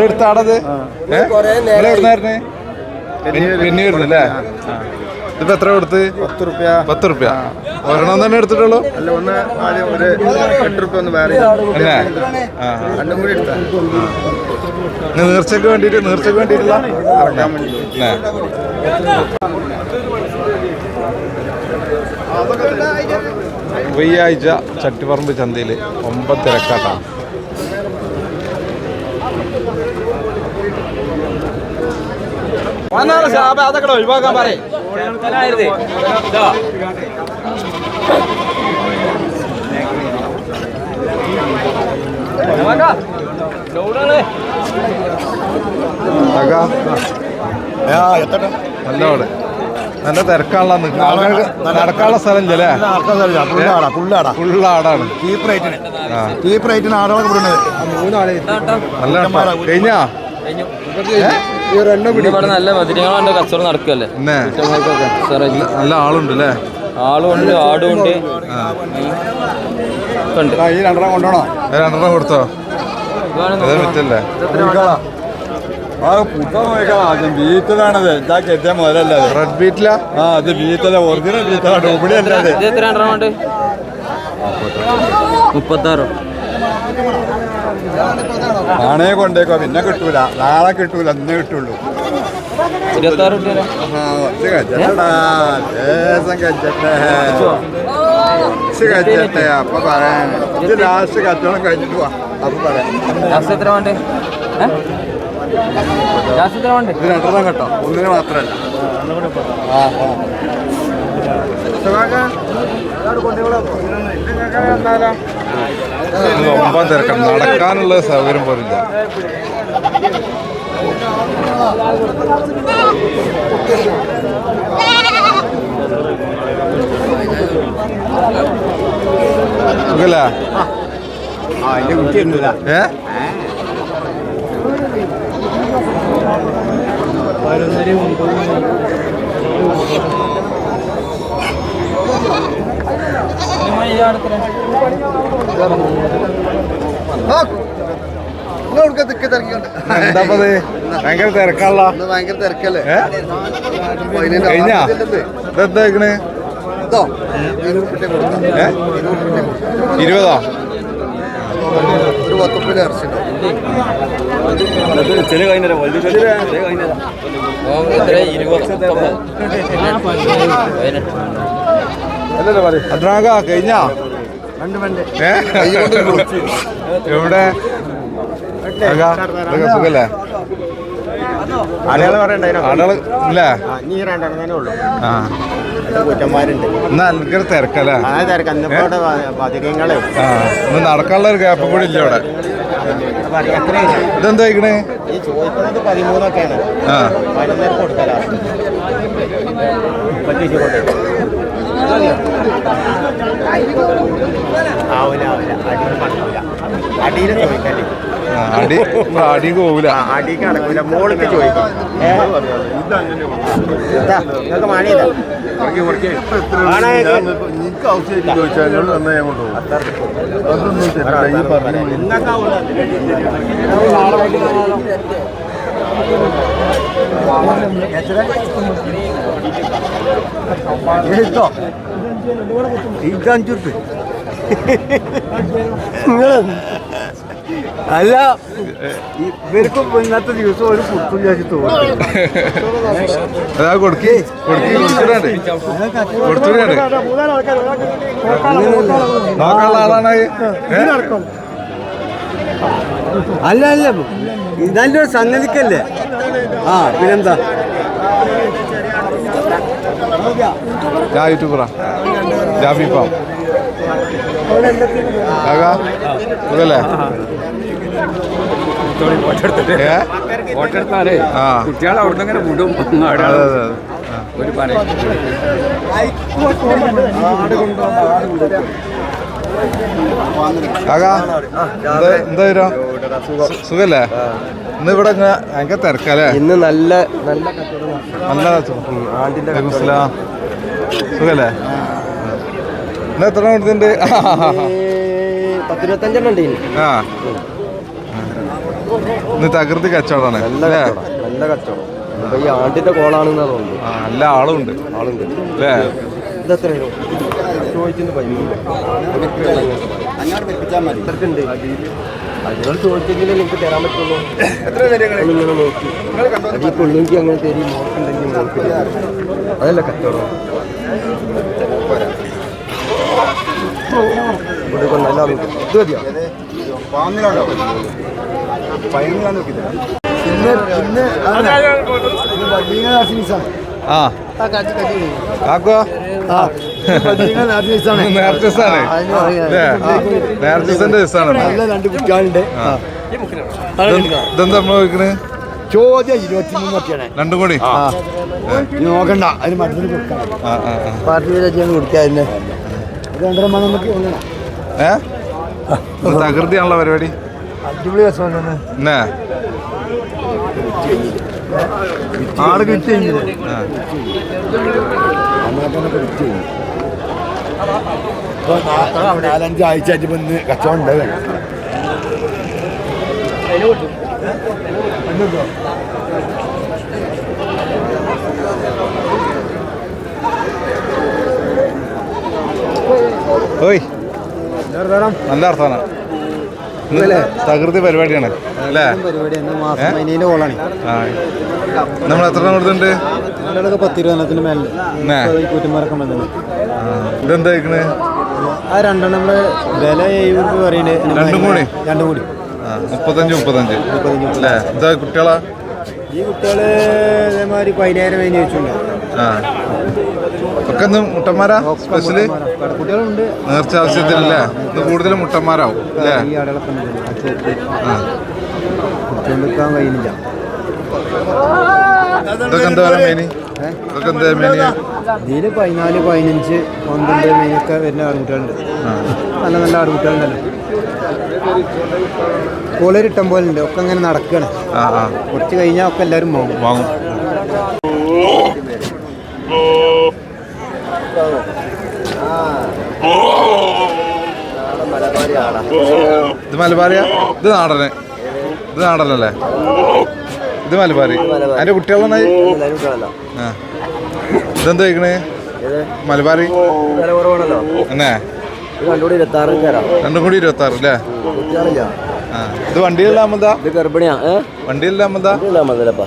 എടുത്താടത് ഇതിപ്പോ എത്ര കൊടുത്ത്? പത്ത് റുപ്യ. പത്ത് റുപ്യ ഒരെണ്ണം തന്നെ എടുത്തിട്ടുള്ളൂ? അല്ല ഒന്ന് ആദ്യം ഒരു എട്ട് റുപ്യ ഒന്ന് വേറെ അല്ലേ രണ്ടും കൂടി എടുത്താ. ഇന്ന് നേർച്ചയ്ക്ക് വേണ്ടിയിട്ട് നേർച്ചയ്ക്ക് വേണ്ടിയിട്ടുള്ള ഇറക്കാൻ വേണ്ടി അല്ലേ വെയ്യാഴ്ച ചട്ടിപ്പറമ്പ് ചന്തയിൽ ഒമ്പത് തിരക്കാട്ടാണ്. അതൊക്കെ ഒഴിവാക്കാൻ പറയും. നല്ല അവിടെ നല്ല തിരക്കാണല്ലോ നടക്കാനുള്ള സ്ഥലം ചീപ്പ് റേറ്റിന് ചീപ്പ് റേറ്റിന് ആളുകളൊക്കെ വിടുന്നത് നല്ല. കഴിഞ്ഞാ? ഇവിടെ നല്ല മധുരങ്ങളുണ്ട്. കച്ചവടം നടക്കല്ലേ പിന്നെ നല്ല ആളുണ്ട് അല്ലേ ആളുണ്ട് ആടുണ്ട്. ആടും ഉണ്ട് ഉണ്ട് ഈ രണ്ടെണ്ണം രണ്ടെണ്ണം കൊടുത്തോ? പറ്റല്ലേ ബീറ്റലാണത് മുതലല്ല റെഡ് ബീറ്റിലാ ആ അത് ബീറ്റല ഒറിജിനൽ ബീറ്റലാണ് ഇവിടെ അല്ല അത്? ഇത് എത്ര മുപ്പത്താറോ. ആണേ കൊണ്ടേക്കോ പിന്നെ കിട്ടൂല. നാളെ കിട്ടൂല ഇന്നേ കിട്ടുള്ളൂ. ഇരുപത്താറ്. അപ്പൊ പറയാൻ ഇത് ലാസ്റ്റ് കച്ചവടം കഴിഞ്ഞിട്ട് അപ്പൊ പറയാം. ഇത് രണ്ടെണ്ണം കേട്ടോ. ഒന്നിന് മാത്രല്ല. ആ ഒമ്പത് തിരക്കാണ്. നടക്കാനുള്ള സൗകര്യം പോലില്ല. സുഖല്ലേ? ആ അതിന്റെ കുട്ടി ഏ തിക്ക് തിരക്കിക്കൊണ്ട് എന്താപ്പത് ഭയങ്കര തിരക്കാണല്ലോ. ഭയങ്കര തിരക്കല്ലേ? കഴിഞ്ഞാ? ഇതെന്താ വെക്കണ്? ഇരുപത്? ഒരു പത്തുപ്പിന്റെ ഇറച്ചിണ്ടോ എത്ര ഇരുപത് പതിനെട്ട് അദ്രാഗ കഴിഞ്ഞാ എവിടെ? സുഖല്ലേ? ആളുകൾ പറയണ്ടേ ആളുകൾ ഇല്ലേ. നീ രണ്ടെണ്ണം തന്നെ ഉള്ളൂ. ആ. തിരക്കല്ലേ? നടക്കാനുള്ള ഒരു ഗ്യാപ്പ് കൂടി ഇല്ല ഇവിടെ. ഇതെന്താ ഇക്കണേ ആ. ആവില്ല ആവില്ല. അടിയിൽ ചോദിക്കല്ലേ അടി പോകൂല ആ അടിക്ക് നടക്കൂല. മോൾക്ക് ചോദിക്കും. നിങ്ങൾക്ക് മണിയില്ല ആവശ്യമായിട്ട് ചോദിച്ചാൽ കൊണ്ടുപോകും. അതൊന്നും പറഞ്ഞു അഞ്ചുറുപ്പ് അല്ല ഇവർക്കും ഇന്നത്തെ ദിവസം ഒരു പുട്ടും ചാച്ചി തോന്നുന്നു അല്ല കൊടുക്കി കൊടുക്കി കൊടുത്തിട്ടുണ്ട് കൊടുത്തിട്ടുണ്ട് നോക്കാനുള്ള ആളാണ് ഏ? അല്ല ഇതല്ല ഒരു സംഗതിക്കല്ലേ? ആ പിന്നെന്താ? ഞാൻ യൂട്യൂബറാ. ജാബി പാം ആകാ സുഖല്ലേ ഏ? ഫോട്ടെടുത്താലേ ആ. കുട്ടികളെ അവിടെ നിന്ന് വിടും. അതെ അതെ അതെ. ഒരു പണി. ആകാ എന്താ എന്താ സുഖല്ലേ? ഇന്ന് ഇവിടെ ഭയങ്കര തിരക്കല്ലേ? ഇന്ന് നല്ല നല്ല നല്ല. സുഖല്ലേ? ഇന്ന് എത്ര കൊടുത്തിട്ടുണ്ട് പത്തിരുപത്തഞ്ചെണ്ണം ഉണ്ട് ഇനി. ആ. ഇന്ന് തകൃതി കച്ചവടമാണ് നല്ല കച്ചവടം നല്ല കച്ചവടം. ഇപ്പൊ ഈ ആണ്ടിന്റെ കോളാണെന്നാ തോന്നുന്നു ആ നല്ല ആളുണ്ട്. ആളുണ്ട്. അല്ലേ? ഇതെത്ര വരും ചോദിക്കുന്നു പതിമൂന്ന് ഇത്രക്കുണ്ട്. അതിനോട് ചോദിച്ചെങ്കിലേ നിങ്ങൾക്ക് തരാൻ പറ്റുള്ളൂ. ഇങ്ങനെ നോക്കി. അതിൽ കൊള്ളുമെങ്കിൽ അങ്ങനെ തരും മോക്കുണ്ടെങ്കിൽ മോക്ക് തരും. അതല്ല കച്ചവടം ഇവിടെ കൊണ്ട് നല്ല ആളുണ്ട് ഇത് മതിയോ ആ. കാക്കോ ദിവസമാണ് കുട്ടികളുണ്ട് ഇതെന്താ ചോദ്യം ഇരുപത്തിമൂന്നൊക്കെയാണ് രണ്ടും കൂടി നോക്കണ്ട അതിന് മരുന്നിന് കൊടുക്കാം ആ ആ ഏ? തകൃതിയാണല്ലോ പരിപാടി. അടിപൊളി എന്നേ ആൾ കിട്ടി നാലഞ്ച് ആഴ്ച ആയിട്ട് ഇന്ന് കച്ചവടം ഉണ്ട് ഓയ്. നല്ല അർത്ഥമാണ് തകൃതി പരിപാടിയാണ്. അല്ലേ? നമ്മൾ എത്ര എണ്ണം കൊടുത്തിട്ടുണ്ട്? പത്തിരുപതിനത്തിന് മേലെ കൂറ്റന്മാരൊക്കെ ഇതെന്താ കഴിക്കണേ ആ രണ്ടെണ്ണം നമ്മൾ വില എഴുപത് പറയുന്നത് രണ്ടും കൂടി? രണ്ടും കൂടി. മുപ്പത്തഞ്ച് മുപ്പത്തഞ്ച്. അല്ലേ? എന്താ കുട്ടികളാ? ഈ കുട്ടികൾ ഇതേമാതിരി പതിനായിരം വേണ്ടി വെച്ചിട്ടുണ്ട് ആ. ഒക്കെ ഇന്ന് മുട്ടന്മാരാ? സ്പെഷ്യൽ നേർച്ച ആവശ്യത്തിനല്ലേ. ഇന്ന് കൂടുതലും മുട്ടന്മാരാവും അല്ലേ? ഇതൊക്കെ എന്താ മേനി? ഇതൊക്കെ എന്താ മേനി? ഇതിൽ പതിനാല് പതിനഞ്ച് പന്ത്രണ്ട് മീനൊക്കെ വരുന്ന ആൺകുട്ടികളുണ്ട്. നല്ല നല്ല ആൺകുട്ടികളുണ്ടല്ലോ. കോളേര് ഇട്ടം പോലെ ഉണ്ട് ഒക്കെ അങ്ങനെ ആ. കുറച്ച് കഴിഞ്ഞാൽ ഒക്കെ എല്ലാവരും പോകും വാങ്ങും. ഇത് മലബാറിയാ? ഇത് നാടന്. ഇത് നാടനല്ലേ? ഇത് മലബാറി. അതിന്റെ കുട്ടികളാണ് ആ. ഇതെന്താ കഴിക്കണേ മലബാറി? എന്നേ? രണ്ടും കൂടി ഇരുപത്തി ആറ് അല്ലേ ഇത് വണ്ടിയിലാമതാ വണ്ടിയിലാമതാ ഇല്ല മതിലപ്പാ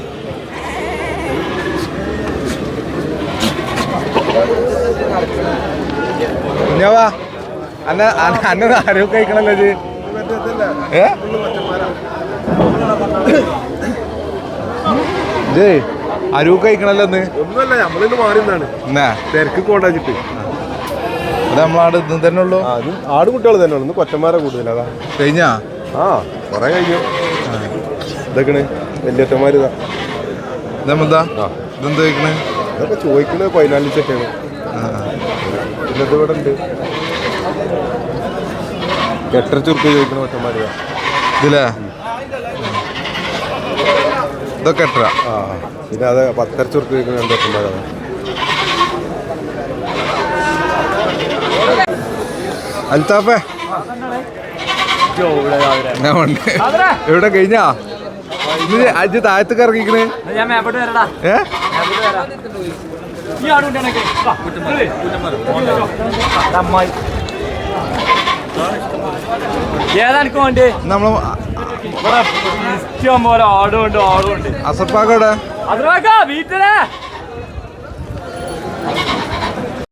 കുഞ്ഞാവാ അന്ന അന്ന- കഴിക്കണല്ലോ ഇത്. ഏ? ഇത് അരൂക്ക് കഴിക്കണല്ലോ ഇന്ന്. ഒന്നുമല്ല നമ്മളിന്ന് മാറിയെന്നാണ് എന്നാ? തിരക്ക് കൊണ്ടാച്ചിട്ട് അത് നമ്മളാട് ഇന്ന് തന്നെ ഉള്ളൂ? ആട് കുട്ടികൾ തന്നെ ഉള്ളു. കൊച്ചന്മാരെ കൂടുതൽ അതാ. കഴിഞ്ഞാ? ആ കൊറേ കഴിഞ്ഞു. ഇതൊക്കെയാണ് വലിയറ്റന്മാർ ഇതാ ഇതെന്താ. ഇതെന്താ കഴിക്കണേ? ഇതൊക്കെ ചോദിക്കുന്നത് പതിനാല് ലക്ഷമൊക്കെയാണ് ആ, ആ. ഇവിടെ ഉണ്ട്. എട്ടര ചുരുക്ക് ചോദിക്കുന്ന കൊച്ചന്മാർ ഇതാ ഇതില്ലേ ഇതൊക്കെ എട്ടര ആ പിന്നെ അത് പത്തര ചുരുക്ക് ചോദിക്കണ രണ്ട് കൊച്ചന്മാരാണ് അൽത്താപ്പേ ഞാൻ ഉണ്ട് എവിടെ? കഴിഞ്ഞാ? ഇന്ന് അജ് താഴത്തേക്ക് ഇറങ്ങിക്കണേ. ഏ? ഈ ആടുണ്ടാണൊക്കെ അമ്മായി ഏതാ എനിക്ക് വേണ്ടി നമ്മൾ ഇവിടെ ഇഷ്ടം പോലെ ആടും ഉണ്ട് ആടും ഉണ്ട് അസപ്പാക്കോടെ അസപ്പാക്ക വീട്ടിലെ.